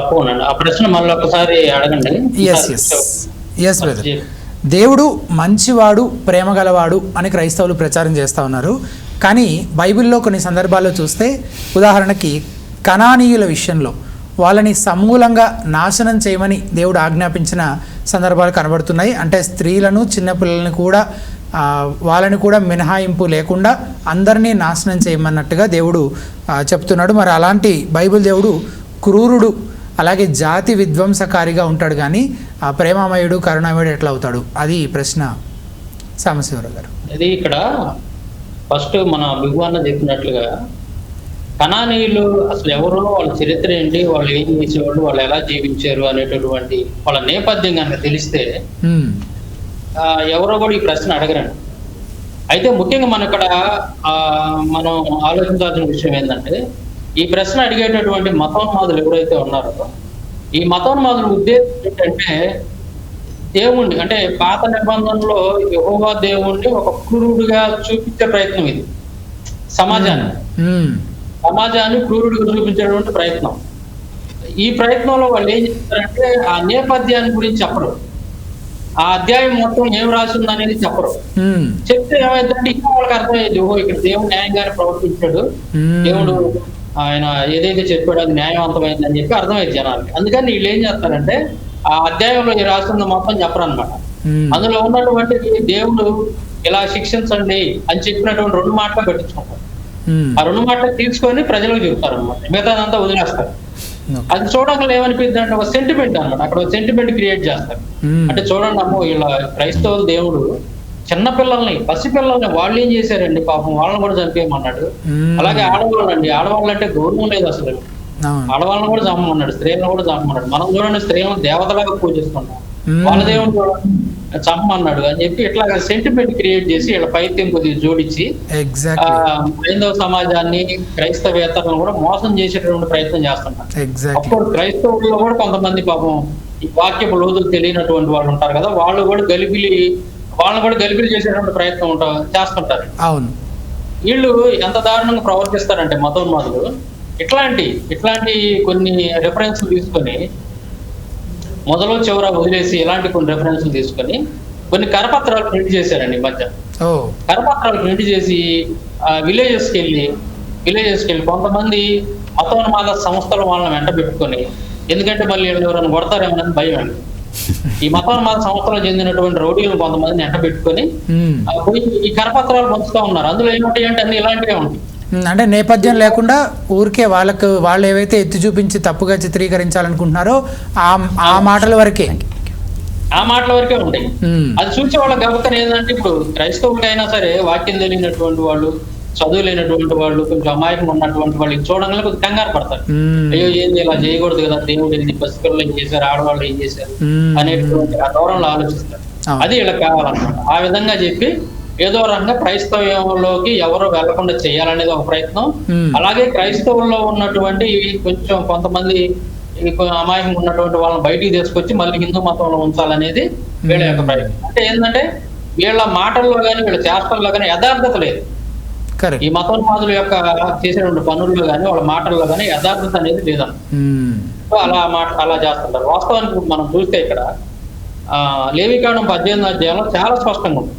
తప్పకుండా ఆ ప్రశ్న మళ్ళీ ఒకసారి అడగండి. ఎస్ ఎస్ ఎస్ బ్రదర్ దేవుడు మంచివాడు ప్రేమ గలవాడు అని క్రైస్తవులు ప్రచారం చేస్తూ ఉన్నారు. కానీ బైబిల్లో కొన్ని సందర్భాల్లో చూస్తే ఉదాహరణకి కణానీయుల విషయంలో వాళ్ళని సమూలంగా నాశనం చేయమని దేవుడు ఆజ్ఞాపించిన సందర్భాలు కనబడుతున్నాయి. అంటే స్త్రీలను చిన్నపిల్లల్ని కూడా వాళ్ళని కూడా మినహాయింపు లేకుండా అందరినీ నాశనం చేయమన్నట్టుగా దేవుడు చెప్తున్నాడు. మరి అలాంటి బైబిల్ దేవుడు క్రూరుడు అలాగే జాతి విధ్వంసకారిగా ఉంటాడు కానీ ఆ ప్రేమామయుడు కరుణామయుడు ఎట్లా అవుతాడు? అది ప్రశ్న సాంబశివరావు గారు. ఇది ఇక్కడ ఫస్ట్ మన బిగువన్న చెప్పినట్లుగా కణానీయులు అసలు ఎవరు? వాళ్ళ చరిత్ర ఏంటి? వాళ్ళు ఏం చేసేవాళ్ళు? వాళ్ళు ఎలా జీవించారు అనేటటువంటి వాళ్ళ నేపథ్యం కనుక తెలిస్తే ఎవరో కూడా ఈ ప్రశ్న అడగరండి. అయితే ముఖ్యంగా మన ఇక్కడ ఆ, మనం ఆలోచించాల్సిన విషయం ఏంటంటే ఈ ప్రశ్న అడిగేటటువంటి మతోన్మాదులు ఎవరైతే ఉన్నారో ఈ మతోన్మాదుల ఉద్దేశం ఏంటంటే దేవుణ్ణి అంటే పాత నిబంధనలో యెహోవా దేవుణ్ణి ఒక క్రూరుడిగా చూపించే ప్రయత్నం ఇది సమాజాన్ని. సమాజాన్ని క్రూరుడిగా చూపించేటువంటి ప్రయత్నం ఈ ప్రయత్నంలో వాళ్ళు ఏం చేస్తారంటే ఆ నేపథ్యాన్ని గురించి చెప్పరు ఆ అధ్యాయం మొత్తం ఏం రాసింది అనేది చెప్పరు. చెప్తే ఏమైందంటే ఇంకా వాళ్ళకి అర్థమయ్యేది ఓహో ఇక్కడ దేవుడు న్యాయంగానే ప్రవర్తించాడు. దేవుడు ఆయన ఏదైతే చెప్పాడో అది న్యాయవంతమైంది అని చెప్పి అర్థమైంది జనాలకి అందుకని వీళ్ళు ఏం చేస్తారంటే ఆ అధ్యాయంలో ఈ రాసింది మొత్తం చెప్పరు అనమాట మ్మ్. అందులో ఉన్నటువంటి దేవుడు ఇలా శిక్షించండి అని చెప్పినటువంటి రెండు మాటలు పెట్టించుకుంటారు. ఆ రెండు మాటలు తీసుకొని ప్రజలకు చెబుతారు అనమాట మిగతాదంతా వదిలేస్తారు. అది చూడగానే ఏమనిపిస్తుంది అంటే ఒక సెంటిమెంట్ అనమాట అక్కడ ఒక సెంటిమెంట్ క్రియేట్ చేస్తారు. అంటే చూడండి అమ్మో ఇలా క్రైస్తవుల దేవుడు చిన్న పిల్లల్ని పసి పిల్లల్ని వాళ్ళు ఏం చేశారండి? పాపం వాళ్ళని కూడా చంపేయమన్నాడు. అలాగే ఆడవాళ్ళు అండి ఆడవాళ్ళు అంటే గౌరవం లేదు అసలు. ఆడవాళ్ళని కూడా చంపమన్నాడు స్త్రీలను కూడా చంపమన్నాడు. మనం చూడండి స్త్రీలను దేవతలాగా పూజిస్తున్నాం. వాళ్ళ దేవుడు కూడా చంపమన్నాడు అని చెప్పి ఇట్లా సెంటిమెంట్ క్రియేట్ చేసి వీళ్ళ పైత్యం కొద్దిగా జోడించి హైందవ సమాజాన్ని క్రైస్తవేతలను కూడా మోసం చేసేటటువంటి ప్రయత్నం చేస్తున్నారు. అప్పుడు క్రైస్తవుల్లో కూడా కొంతమంది పాపం ఈ వాక్యపు లోతులు తెలియనటువంటి వాళ్ళు ఉంటారు కదా వాళ్ళు కూడా గలిబిలి వాళ్ళని కూడా గలిబిలి చేసేటువంటి ప్రయత్నం ఉంటా చేస్తుంటారు. అవును. వీళ్ళు ఎంత దారుణంగా ప్రవర్తిస్తారంటే మతోన్మాదులు ఇట్లాంటి ఇట్లాంటి కొన్ని రెఫరెన్స్లు తీసుకొని మొదలు చివర వదిలేసి ఇలాంటి కొన్ని రెఫరెన్స్లు తీసుకొని కొన్ని కరపత్రాలు ప్రింట్ చేశారండి ఈ మధ్య. కరపత్రాలు ప్రింట్ చేసి విలేజెస్కి వెళ్ళి విలేజెస్కి వెళ్ళి కొంతమంది మతోన్మాద సంస్థలు వాళ్ళని వెంట పెట్టుకొని ఎందుకంటే మళ్ళీ వీళ్ళు ఎవరైనా కొడతారేమోనని భయం అండి. ఈ మతోన్మాద సంస్థలకు చెందినటువంటి రౌడీలను కొంతమందిని వెంట పెట్టుకొని ఈ కరపత్రాలు పంచుతా ఉన్నారు. అందులో ఏముంటాయి అంటే అన్ని ఇలాంటివే ఉంటాయి. అంటే నేపథ్యం లేకుండా ఊరికే వాళ్ళకు వాళ్ళు ఏవైతే ఎత్తి చూపించి తప్పుగా చిత్రీకరించాలనుకుంటున్నారో ఆ ఆ మాటల వరకే. ఆ మాటల వరకే ఉంటాయి. అది చూసే వాళ్ళ గబక్కన ఏంటంటే ఇప్పుడు క్రైస్తవులైనా సరే వాక్యం తెలియనటువంటి వాళ్ళు చదువు లేనటువంటి వాళ్ళు కొంచెం అమాయకం ఉన్నటువంటి వాళ్ళు ఇది చూడంగానే కొద్దిగా కంగారు పడతారు. అయ్యో ఏంది ఇలా చేయకూడదు కదా దేవుడు ఏంది పసిపిల్లలు ఏం చేశారు ఆడవాళ్ళు ఏం చేశారు. అనేటువంటి ఆ దూరంలో ఆలోచిస్తారు. అది వీళ్ళకి కావాలన్నమాట ఆ విధంగా చెప్పి ఏదో రకంగా క్రైస్తవంలోకి ఎవరు వెళ్ళకుండా చేయాలనేది ఒక ప్రయత్నం. అలాగే క్రైస్తవుల్లో ఉన్నటువంటి కొంచెం కొంతమంది ఈ కొ- అమాయకంగా ఉన్నటువంటి వాళ్ళని బయటికి తీసుకొచ్చి మళ్ళీ హిందూ మతంలో ఉంచాలనేది వీళ్ళ యొక్క ప్రయత్నం అంటే ఏంటంటే వీళ్ళ మాటల్లో కానీ వీళ్ళ చేష్టల్లో కానీ యథార్థత లేదు ఈ మతోన్మాదుల యొక్క చేసేటువంటి పనుల్లో కానీ వాళ్ళ మాటల్లో కానీ యథార్థత అనేది లేదన్న. సో అలా మాట అలా చేస్తుంటారు. వాస్తవానికి మనం చూస్తే ఇక్కడ ఆ లేవికాండం పద్దెనిమిది అధ్యాయంలో చాలా స్పష్టంగా ఉంది.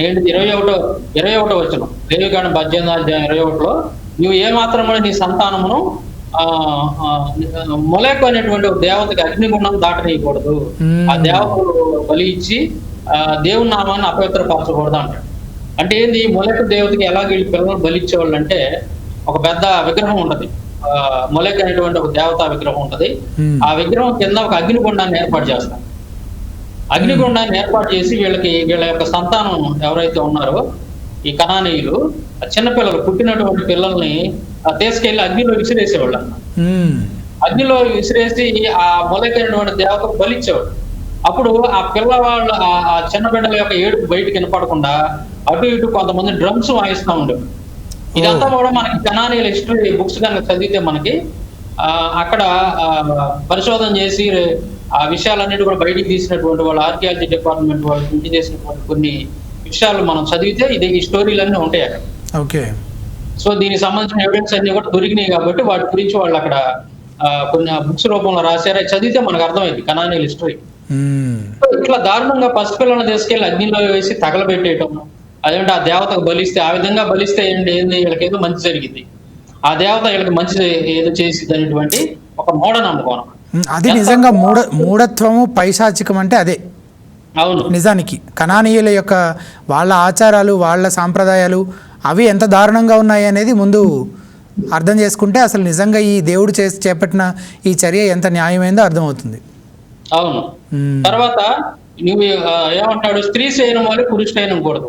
ఏంటి? ఇరవై ఒకటో ఇరవై ఒకటో వచ్చిన లేవికాండం పద్దెనిమిది అధ్యాయం ఇరవై ఒకటిలో నువ్వు ఏ మాత్రం కూడా నీ సంతానమును ఆ మొలేకు అనేటువంటి ఒక దేవతకి అగ్నిగుండం దాటనీయకూడదు. మ్మ్. ఆ దేవతకు బలి ఇచ్చి ఆ దేవుని నామాన్ని అపవిత్రపరచకూడదు అంటాడు. అంటే ఏంది? మొలక దేవతకి ఎలా వీళ్ళు పిల్లలు బలి ఇచ్చేవాళ్ళు అంటే ఒక పెద్ద విగ్రహం ఉంటది. మొలక అనేటువంటి ఒక దేవతా విగ్రహం ఉంటది. ఆ విగ్రహం కింద ఒక అగ్నిగుండాన్ని ఏర్పాటు చేస్తారు. అగ్నిగుండాన్ని ఏర్పాటు చేసి వీళ్ళకి వీళ్ళ యొక్క సంతానం ఎవరైతే ఉన్నారో ఈ కణానీయులు ఆ చిన్నపిల్లలు పుట్టినటువంటి పిల్లల్ని ఆ తీసుకెళ్ళి అగ్నిలో విసిరేసేవాళ్ళు మ్మ్. అగ్నిలో విసిరేసి ఆ మొలకైనటువంటి దేవతకు బలిచ్చేవాడు అప్పుడు ఆ పిల్లవాళ్ళు ఆ చిన్న బిడ్డల యొక్క ఏడుపు బయటకు వినపడకుండా అటు ఇటు కొంతమంది డ్రమ్స్ వాయిస్తూ ఉండేవారు ఇదంతా కూడా మనకి కనానీల హిస్టరీ బుక్స్ కనుక చదివితే మనకి ఆ అక్కడ పరిశోధన చేసి ఆ విషయాలన్నిటి కూడా బయటికి తీసినటువంటి వాళ్ళు ఆర్కియాలజీ డిపార్ట్మెంట్ వాళ్ళు ప్రింట్ చేసినటువంటి కొన్ని విషయాలు మనం చదివితే ఇది ఈ స్టోరీలన్నీ ఉంటాయి అక్కడ. ఓకే. సో దీనికి సంబంధించిన ఎవిడెన్స్ అన్ని కూడా దొరికినాయి కాబట్టి వాటి గురించి వాళ్ళు అక్కడ ఆ, కొన్ని బుక్స్ రూపంలో రాశారు. చదివితే మనకు అర్థమైంది కనానీ హిస్టరీ. ఇట్లా దారుణంగా పసిపిల్లలను తీసుకెళ్ళి అగ్నిలో వేసి తగలబెట్టేయటం. అదేంటి? ఆ దేవతకు బలిస్తే ఆ విధంగా బలిస్తే ఏంటి? ఏంది? వీళ్ళకి ఏదో మంచి జరిగింది. ఆ దేవత వీళ్ళకి మంచి ఏదో చేసింది అనేటువంటి ఒక మూఢనమ్మకం. అది నిజంగా మూఢ మూఢత్వము పైశాచికం అంటే అదే. అవును. నిజానికి కణానీయుల యొక్క వాళ్ళ ఆచారాలు వాళ్ళ సాంప్రదాయాలు అవి ఎంత దారుణంగా ఉన్నాయి అనేది ముందు అర్థం చేసుకుంటే అసలు నిజంగా ఈ దేవుడు చేసి చేపట్టిన ఈ చర్య ఎంత న్యాయమైందో అర్థమవుతుంది. అవును. తర్వాత నువ్వు ఆ, ఏమంటాడు? స్త్రీ శయనం వల్ల పురుష శయనం కూడదు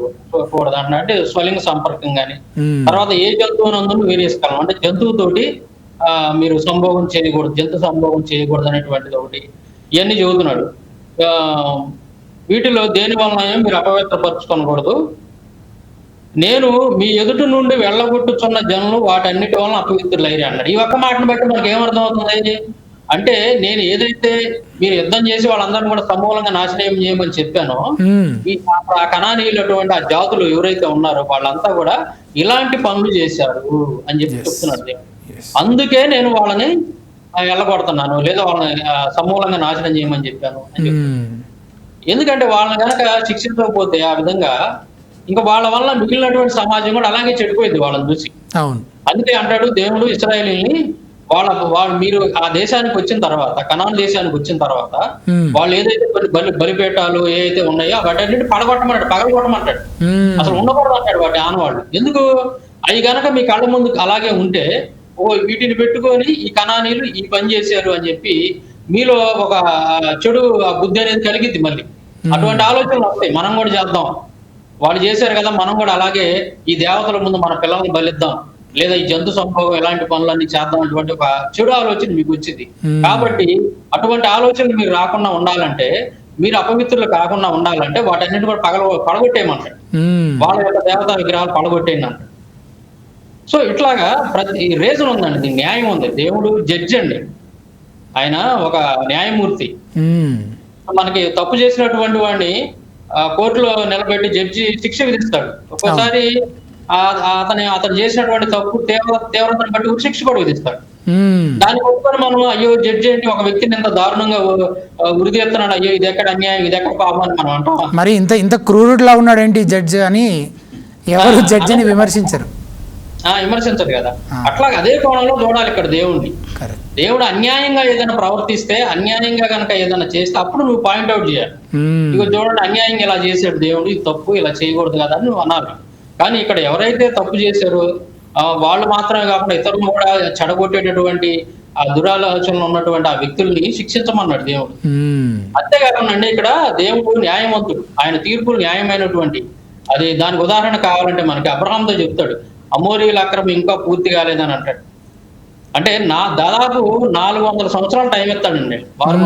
కూడదు అంటున్నా అంటే స్వలింగ సంపర్కం గాని. తర్వాత ఏ జంతువు నందు వేరేసుకోవాలి అంటే జంతువుతోటి ఆ, మీరు సంభోగం చేయకూడదు జంతు సంభోగం చేయకూడదు అనేటువంటిది ఒకటి. ఇవన్నీ చెబుతున్నాడు ఆ, వీటిలో దేని వలన మీరు అపవిత్రపరచుకోకూడదు నేను మీ ఎదుటి నుండి వెళ్ళగొట్టుచున్న జనులు వాటన్నిటి వలన అపవిత్రులైరి అన్నాడు. ఈ ఒక్క మాటను బట్టి మనకి ఏమర్థం అవుతుంది అంటే నేను ఏదైతే మీరు యుద్ధం చేసి వాళ్ళందరినీ కూడా సమూలంగా నాశనం చేయమని చెప్పానో. ఈ ఆ కణానీయులటువంటి ఆ జాతులు ఎవరైతే ఉన్నారో వాళ్ళంతా కూడా ఇలాంటి పనులు చేశారు అని చెప్పి. Yes. అందుకే నేను వాళ్ళని వెళ్ళగొడుతున్నాను లేదా వాళ్ళని సమూలంగా నాశనం చేయమని చెప్పాను అని చెప్పి. మ్మ్. ఎందుకంటే వాళ్ళని కనుక శిక్షించకపోతే ఆ విధంగా ఇంకా వాళ్ళ వల్ల మిగిలినటువంటి సమాజం కూడా అలాగే చెడిపోయింది వాళ్ళని చూసి అందుకే అంటాడు దేవుడు ఇస్రాయేలీని వాళ్ళ వాళ్ళు మీరు ఆ దేశానికి వచ్చిన తర్వాత కనాన్ దేశానికి వచ్చిన తర్వాత. వాళ్ళు ఏదైతే బలి బలిపేటాలు ఏదైతే ఉన్నాయో వాటన్నిటి పడగొట్టమంటాడు పగలగొట్టమంటాడు. అసలు ఉండకూడదు అంటాడు వాటి ఆనవాళ్ళు. ఎందుకు? అవి గనక మీ కళ్ళ ముందు అలాగే ఉంటే ఓ వీటిని పెట్టుకొని ఈ కణానీలు ఈ పని చేశారు అని చెప్పి మీలో ఒక చెడు ఆ బుద్ధి అనేది కలిగిద్ది మళ్ళీ. అటువంటి ఆలోచనలు వస్తాయి. మనం కూడా చేద్దాం. వాళ్ళు చేశారు కదా మనం కూడా అలాగే ఈ దేవతల ముందు మన పిల్లల్ని బలిద్దాం. లేదా ఈ జంతు సంభవం ఎలాంటి పనులన్నీ చేద్దాం అటువంటి ఒక చెడు ఆలోచన మీకు వచ్చింది. కాబట్టి అటువంటి ఆలోచనలు మీరు రాకుండా ఉండాలంటే మీరు అపవిత్రులు కాకుండా ఉండాలంటే వాటన్నిటి కూడా పగల పడగొట్టేయమంటాడు. వాళ్ళ యొక్క దేవతా విగ్రహాలు పడగొట్టేయండి. అంటాడు సో ఇట్లాగా ప్రతి రీజన్ ఉందండి దీని న్యాయం ఉంది. దేవుడు జడ్జి అండి. ఆయన ఒక న్యాయమూర్తి. మనకి తప్పు చేసినటువంటి వాడిని కోర్టులో నిలబెట్టి జడ్జి శిక్ష విధిస్తాడు. ఒక్కోసారి అతని అతను చేసినటువంటి తప్పు తీవ్ర తీవ్రతను బట్టి ఉరి శిక్ష కూడా విధిస్తాడు. దాన్ని ఒప్పుకొని మనం అయ్యో జడ్జి ఏంటి ఒక వ్యక్తిని ఇంత దారుణంగా ఉ- ఉరి తీస్తున్నాడు అయ్యో ఇది ఎక్కడ అన్యాయం ఇది ఎక్కడ పాపం అని మనం అంటాం మరి ఇంత ఇంత క్రూరుడిలా ఉన్నాడేంటి జడ్జ్ అని ఎవరు జడ్జిని విమర్శించరు. ఆ విమర్శించదు కదా. అట్లా అదే కోణంలో చూడాలి ఇక్కడ దేవుణ్ణి. దేవుడు అన్యాయంగా ఏదైనా ప్రవర్తిస్తే అన్యాయంగా కనుక ఏదైనా చేస్తే అప్పుడు నువ్వు పాయింట్అవుట్ చేయాలి. ఇక చూడండి అన్యాయంగా ఇలా చేశాడు దేవుడు ఇది తప్పు ఇలా చేయకూడదు కదా అని నువ్వు అనాలి. కానీ ఇక్కడ ఎవరైతే తప్పు చేశారో వాళ్ళు మాత్రమే కాకుండా ఇతరులను కూడా చెడగొట్టేటటువంటి ఆ దురాలోచనలు ఉన్నటువంటి ఆ వ్యక్తుల్ని శిక్షించమన్నాడు దేవుడు. అంతేకాకుండా అండి ఇక్కడ దేవుడు న్యాయవంతుడు. ఆయన తీర్పులు న్యాయమైనటువంటి అది దానికి ఉదాహరణ కావాలంటే మనకి అబ్రహాంతో చెప్తాడు అమోరీల అక్రమం ఇంకా పూర్తి కాలేదని అంటాడు. అంటే నా దాదాపు నాలుగు వందల సంవత్సరాలు టైం ఎత్తాడండి వారు.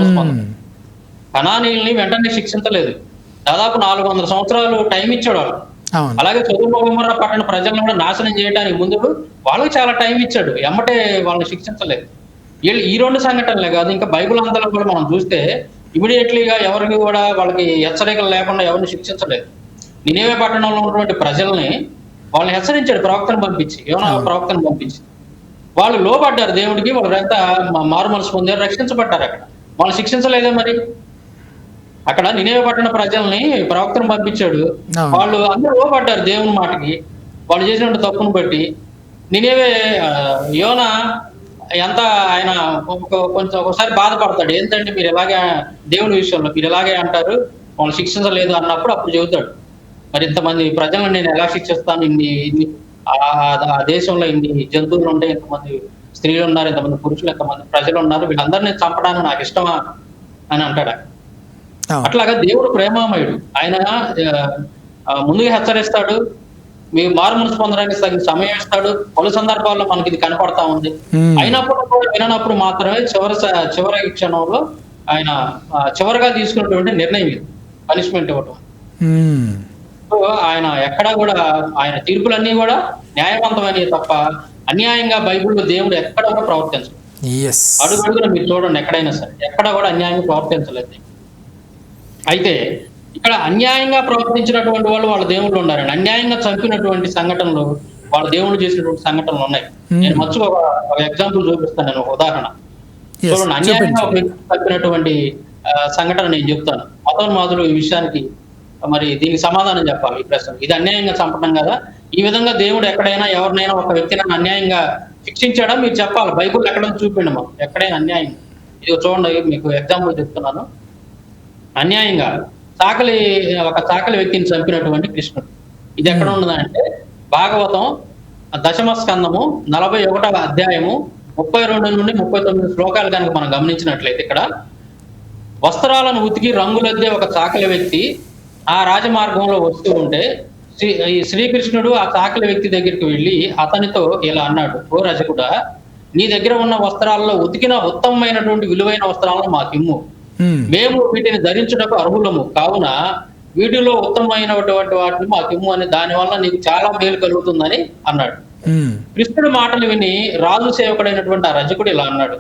కణానీల్ని వెంటనే శిక్షించలేదు. దాదాపు నాలుగు వందల సంవత్సరాలు టైం ఇచ్చాడు వాళ్ళు. అలాగే చదువుమర పట్టణ ప్రజలను కూడా నాశనం చేయడానికి ముందు వాళ్ళకి చాలా టైం ఇచ్చాడు. ఎమ్మటే వాళ్ళని శిక్షించలేదు. వీళ్ళు ఈ రెండు సంఘటనలే కాదు ఇంకా బైబిల్ అంతలో కూడా మనం చూస్తే ఇమీడియట్లీగా ఎవరికి కూడా వాళ్ళకి హెచ్చరికలు లేకుండా ఎవరిని శిక్షించలేదు. నినేవే పట్టణంలో ఉన్నటువంటి ప్రజల్ని వాళ్ళని హెచ్చరించాడు ప్రవక్తను పంపించి. ఏమన్నా ప్రవక్తను పంపించి. వాళ్ళు లోపడ్డారు దేవుడికి వాళ్ళంతా మారు మనసు పొందారు రక్షించబడ్డారు అక్కడ. వాళ్ళు శిక్షించలేదే మరి? అక్కడ నినేవే పట్టణ ప్రజల్ని ప్రవక్తను పంపించాడు. వాళ్ళు అందరూ లోపడ్డారు దేవుని మాటకి. వాళ్ళు చేసినట్టు తప్పును బట్టి. నేనేవే యోన ఎంత ఆయన ఒక- కొంచెం ఒకసారి బాధపడతాడు. ఏంటంటే మీరు ఇలాగే దేవుని విషయంలో మీరు ఇలాగే అంటారు? వాళ్ళు శిక్షించలేదు అన్నప్పుడు అప్పుడు చెబుతాడు. మరి ఇంతమంది ప్రజలను నేను ఎలా శిక్షిస్తాను? ఇన్ని ఇన్ని ఆ- దేశంలో ఇన్ని జంతువులు ఉంటాయి ఇంతమంది స్త్రీలు ఉన్నారు ఇంతమంది పురుషులు ఇంతమంది ప్రజలు ఉన్నారు వీళ్ళందరినీ చంపడానికి నాకు ఇష్టమా? అని అంటాడు. అట్లాగా దేవుడు ప్రేమామయుడు. ఆయన ముందుగా హెచ్చరిస్తాడు. మీ మారు మనసు పొందడానికి తగిన సమయం ఇస్తాడు. పలు సందర్భాల్లో మనకి ఇది కనపడతా ఉంది. అయినప్పుడు కూడా విననప్పుడు మాత్రమే చివరి చివరి క్షణంలో ఆయన చివరిగా తీసుకున్నటువంటి నిర్ణయం ఇది. పనిష్మెంట్ ఇవ్వటం. సో ఆయన ఎక్కడా కూడా ఆయన తీర్పులన్నీ కూడా న్యాయవంతమైనవి తప్ప అన్యాయంగా బైబిల్లో దేవుడు ఎక్కడ కూడా ప్రవర్తించడు. ఎస్ అడుగు అడుగున మీరు చూడండి ఎక్కడైనా సరే. ఎక్కడ కూడా అన్యాయంగా ప్రవర్తించలేదు. అయితే ఇక్కడ అన్యాయంగా ప్రవర్తించినటువంటి వాళ్ళు వాళ్ళ దేవుళ్ళు ఉన్నారండి. అన్యాయంగా చంపినటువంటి సంఘటనలు వాళ్ళ దేవుళ్ళు చేసినటువంటి సంఘటనలు ఉన్నాయి. నేను మర్చిపో ఒక ఎగ్జాంపుల్ చూపిస్తాను నేను ఒక ఉదాహరణ. చూడండి అన్యాయంగా ఆ, సంఘటన నేను చెప్తాను. మతోన్మాదులు ఈ విషయానికి మరి దీనికి సమాధానం చెప్పాలి ఈ ప్రశ్న ఇది అన్యాయంగా చంపడం కదా. ఈ విధంగా దేవుడు ఎక్కడైనా ఎవరినైనా ఒక వ్యక్తిని అన్యాయంగా శిక్షించాడా? మీరు చెప్పాలి. బైబుల్ ఎక్కడ చూపిండి మాకు. ఎక్కడైనా అన్యాయం. ఇది చూడండి మీకు ఎగ్జాంపుల్ చెప్తున్నాను. అన్యాయంగా చాకలి ఒక చాకలి వ్యక్తిని చంపినటువంటి కృష్ణుడు. ఇది ఎక్కడ ఉన్నదంటే భాగవతం దశమ స్కందము నలభై ఒకటవ అధ్యాయము ముప్పై రెండు నుండి ముప్పై తొమ్మిది శ్లోకాలు కనుక మనం గమనించినట్లయితే ఇక్కడ వస్త్రాలను ఉతికి రంగులద్దే ఒక చాకలి వ్యక్తి ఆ రాజమార్గంలో వస్తూ ఉంటే శ్రీ ఈ శ్రీకృష్ణుడు ఆ చాకలి వ్యక్తి దగ్గరికి వెళ్ళి అతనితో ఇలా అన్నాడు ఓ రజకుడా నీ దగ్గర ఉన్న వస్త్రాల్లో ఉతికిన ఉత్తమమైనటువంటి విలువైన వస్త్రాలను మాకిమ్ము. ఉమ్, మేము. వీటిని ధరించుటకు అర్హులము. కావున వీటిలో ఉత్తమమైనటువంటి వాటిని మాకిమ్ము అని దానివల్ల నీకు చాలా మేలు కలుగుతుందని అన్నాడు. కృష్ణుడి మాటలు విని రాజు సేవకుడైనటువంటి ఆ రజకుడు ఇలా అన్నాడు.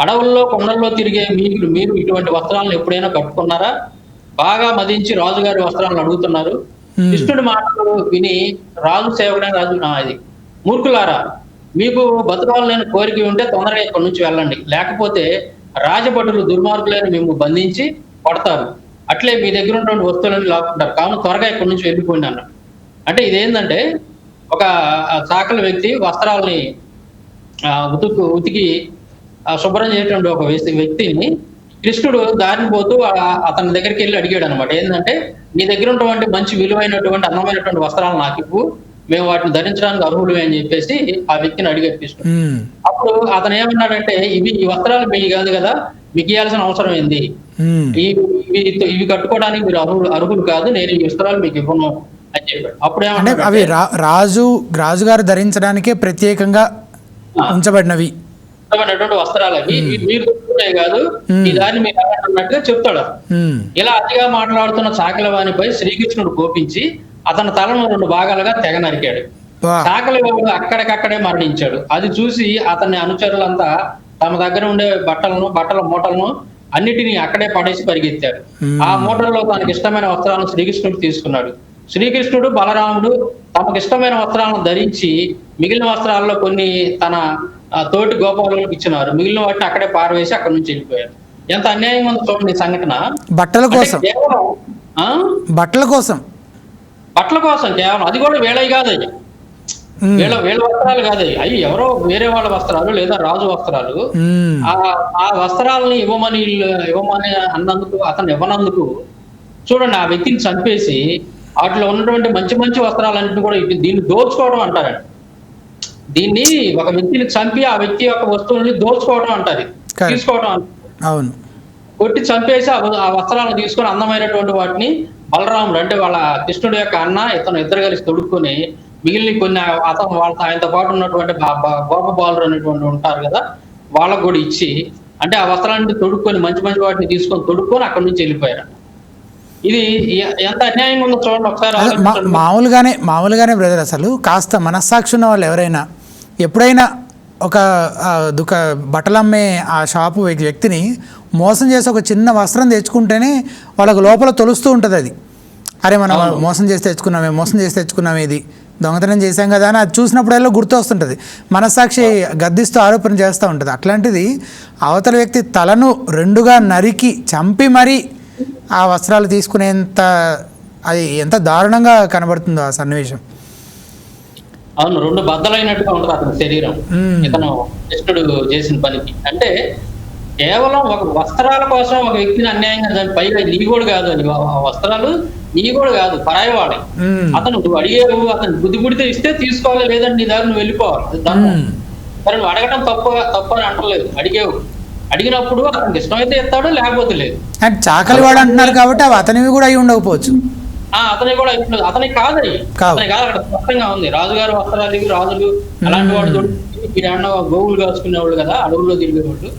అడవుల్లో కొండల్లో తిరిగే మీరు మీరు ఇటువంటి వస్త్రాలను ఎప్పుడైనా కట్టుకున్నారా? బాగా మదించి రాజుగారి వస్త్రాలను అడుగుతున్నారు. కృష్ణుడి మాటలు విని రాజు సేవకుడైన రాజు ఇది మూర్ఖులారా మీకు బతకాలని కోరిక ఉంటే తొందరగా ఇక్కడి నుంచి వెళ్ళండి. లేకపోతే రాజభటులు దుర్మార్గులైన మేము బంధించి పడతారు. అట్లే మీ దగ్గర ఉన్నటువంటి వస్తువులను లాక్కుంటారు. కావున త్వరగా ఇక్కడి నుంచి వెళ్ళిపోయింది అన్నాడు. అంటే ఇదేంటంటే ఒక చాకల వ్యక్తి వస్త్రాలని ఆ, ఉతుకు ఉతికి శుభ్రం చేసేటువంటి ఒక వ్యక్తి వ్యక్తిని కృష్ణుడు దారిని పోతూ అతని దగ్గరికి వెళ్ళి అడిగాడు అనమాట ఏంటంటే నీ దగ్గర ఉన్నటువంటి మంచి విలువైనటువంటి అందమైనటువంటి వస్త్రాలు నాకు ఇవ్వు. మేము వాటిని ధరించడానికి అర్హులు అని చెప్పేసి ఆ వ్యక్తిని ఉమ్, అప్పుడు అతను ఏమన్నాడంటే ఇవి ఈ వస్త్రాలు మీకు కాదు కదా మీకు ఇవ్వాల్సిన అవసరం ఏంది? ఇవి ఇవి కట్టుకోవడానికి మీరు అర్హులు అర్హులు కాదు నేను ఈ వస్త్రాలు మీకు ఇవ్వను అని చెప్పాడు. అప్పుడు అవి రా రాజు రాజుగారు ధరించడానికే ప్రత్యేకంగా ఉంచబడినవి. ఇష్టమైనటువంటి వస్త్రాలు అవి మీరు దొరుకుతున్నాయి కాదు. ఈ దాన్ని మీరు అన్నట్టుగా చెప్తాడు. ఇలా అతిగా మాట్లాడుతున్న చాకలవాణిపై శ్రీకృష్ణుడు కోపించి అతని తలను రెండు భాగాలుగా తెగ నరికాడు. చాకలివాడు అక్కడికక్కడే మరణించాడు. అది చూసి అతని అనుచరులంతా తమ దగ్గర ఉండే బట్టలను బట్టల మూటలను అన్నిటినీ అక్కడే పడేసి పరిగెత్తారు. మ్మ్. ఆ మూటల్లో తనకి ఇష్టమైన వస్త్రాలను శ్రీకృష్ణుడు తీసుకున్నాడు. శ్రీకృష్ణుడు బలరాముడు తమకు ఇష్టమైన వస్త్రాలను ధరించి మిగిలిన వస్త్రాల్లో కొన్ని తన తోటి గోపాలకు ఇచ్చినారు. మిగిలిన వాటిని అక్కడే పారవేసి అక్కడి నుంచి వెళ్ళిపోయారు. ఎంత అన్యాయం ఉందో చూడండి సంఘటన. బట్టల కోసం. ఆ? బట్టల కోసం. బట్టల కోసం కేవలం. అది కూడా వేళవి కాదు అవి. ఉమ్, వీళ్ళ వీళ్ళ వస్త్రాలు కాదు అవి. ఎవరో వేరే వాళ్ళ వస్త్రాలు లేదా రాజు వస్త్రాలు. ఆ ఆ వస్త్రాలని ఇవ్వమని ఇవ్వమని అన్నందుకు అతను ఇవ్వనందుకు చూడండి ఆ వ్యక్తిని చంపేసి వాటిలో ఉన్నటువంటి మంచి మంచి వస్త్రాలన్నింటినీ కూడా దీన్ని దోచుకోవడం అంటారండి. దీన్ని ఒక వ్యక్తిని చంపి ఆ వ్యక్తి యొక్క వస్తువుల్ని దోచుకోవడం అంటారు. తీసుకోవడం. అవును కొట్టి చంపేసి ఆ వస్త్రాలను తీసుకొని అందమైనటువంటి వాటిని బలరాముడు అంటే వాళ్ళ కృష్ణుడు యొక్క అన్న ఇతను ఇద్దరు కలిసి తొడుక్కొని మిగిలిన కొన్ని అతను వాళ్ళ ఆయనతో పాటు ఉన్నటువంటి బా- బా- గోపబాలురు అనేటువంటి ఉంటారు కదా వాళ్ళకు కూడా ఇచ్చి అంటే ఆ వస్త్రాన్ని తొడుక్కొని మంచి మంచి వాటిని తీసుకొని తొడుక్కొని అక్కడి నుంచి వెళ్ళిపోయారు ఇది ఎంత అన్యాయంగా ఉందో చూడండి ఒకసారి. మామూలుగానే మామూలుగానే బ్రదర్ అసలు కాస్త మనస్సాక్షి ఉన్న వాళ్ళు ఎవరైనా ఎప్పుడైనా ఒక దుక బట్టలు అమ్మే ఆ షాపు వ్యక్- వ్యక్తిని మోసం చేసి ఒక చిన్న వస్త్రం తెచ్చుకుంటేనే వాళ్ళకు లోపల తొలుస్తూ ఉంటుంది అది. అరే మనం మోసం చేసి తెచ్చుకున్నామే మోసం చేసి తెచ్చుకున్నామే ఇది. దొంగతనం చేశాం కదా అని అది చూసినప్పుడల్లా గుర్తు వస్తుంటుంది మనస్సాక్షి గద్దిస్తూ ఆరోపణ చేస్తూ ఉంటుంది. అట్లాంటిది అవతల వ్యక్తి తలను రెండుగా నరికి చంపి మరీ ఆ వస్త్రాలు తీసుకునేంత అది ఎంత దారుణంగా కనబడుతుందో ఆ సన్నివేశం. అవును రెండు బద్దలైనట్టుగా ఉంటుంది అతని శరీరం. ఇతను కృష్ణుడు చేసిన పనికి. అంటే కేవలం ఒక వస్త్రాల కోసం ఒక వ్యక్తిని అన్యాయంగా చంపి పైగా నీ కూడా కాదు ఆ వస్త్రాలు నీ కూడా కాదు పరాయి వాడే. మ్మ్. అతను నువ్వు అడిగేవు అతను బుద్ధి పుడితే ఇస్తే తీసుకోవాలి లేదంటే నీ దారి నువ్వు వెళ్ళిపోవాలి. ధర్మం మ్మ్. మరి నువ్వు అడగడం తప్పు తప్పు అని అంటలేదు. అడిగేవు. అడిగినప్పుడు అతనికి ఇష్టమైతే ఇస్తాడు లేకపోతే లేదు. అండ్ చాకలివాడు అంటున్నారు కాబట్టి అతనివి కూడా అయి ఉండకపోవచ్చు. అతని కూడా ఇప్పుడు అతనికి కాదు. అవి కావు. అతనికి కాదు అక్కడ స్పష్టంగా ఉంది. రాజుగారి వస్త్రాలు రాజులు అలాంటి వాడు దొడుకు మీరు అన్న గోవులు కాచుకునేవాళ్ళు కదా అడవుల్లో తిరిగేవాళ్ళు.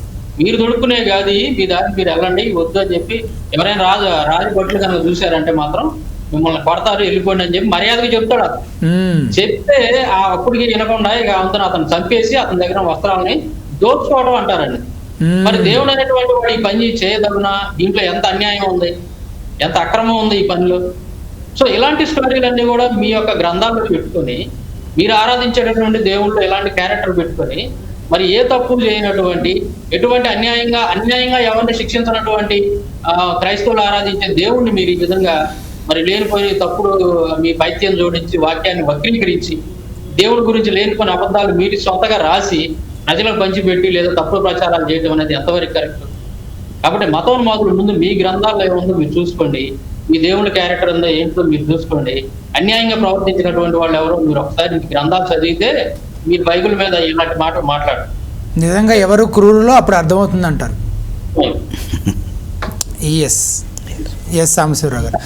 మీరు దొడుకునే కాదు మీ దారి మీరు వెళ్ళండి వద్దు అని చెప్పి ఎవరైనా రాజు రాజు బొట్లు కనుక చూశారంటే మాత్రం మిమ్మల్ని కొడతారు వెళ్ళిపోండి అని చెప్పి మర్యాదగా చెప్తాడు అతను. చెప్తే ఆ అప్పటికి వినకుండా ఇక అతను అతను చంపేసి అతని దగ్గర వస్త్రాలని దోచుకోవడం అంటారండి. మరి దేవుడు అనేటువంటి వాడు ఈ పని చేయదగునా? దీంట్లో ఎంత అన్యాయం ఉంది? ఎంత అక్రమం ఉంది ఈ పనిలో? సో ఇలాంటి స్టోరీలన్నీ కూడా మీ యొక్క గ్రంథాల్లో పెట్టుకొని మీరు ఆరాధించేటటువంటి దేవుళ్ళు ఇలాంటి క్యారెక్టర్ పెట్టుకొని మరి ఏ తప్పు చేయనటువంటి ఎటువంటి అన్యాయంగా అన్యాయంగా ఎవరిని శిక్షించినటువంటి క్రైస్తవులు ఆరాధించే దేవుణ్ణి మీరు ఈ విధంగా మరి లేనిపోయి తప్పుడు మీ పైత్యం జోడించి వాక్యాన్ని వక్రీకరించి దేవుడి గురించి లేనిపోయిన అబద్ధాలు మీరు సొంతగా రాసి ప్రజలకు పంచిపెట్టి లేదా తప్పుడు ప్రచారాలు చేయడం అనేది ఎంతవరకు కరెక్ట్? కాబట్టి మతోన్మాదులు ముందు మీ గ్రంథాల్లో ఏముందో మీరు చూసుకోండి. మీ దేవుని క్యారెక్టర్ ఉందో ఏంటో మీరు చూసుకోండి. అన్యాయంగా ప్రవర్తించినటువంటి వాళ్ళు ఎవరో మీరు ఒకసారి మీ గ్రంథాలు చదివితే మీరు బైబిల్ మీద ఇలాంటి మాట మాట్లాడు నిజంగా ఎవరు క్రూరులో అప్పుడు అర్థమవుతుంది అంటారు ఎస్ ఎస్ సాంబశివరావు గారు.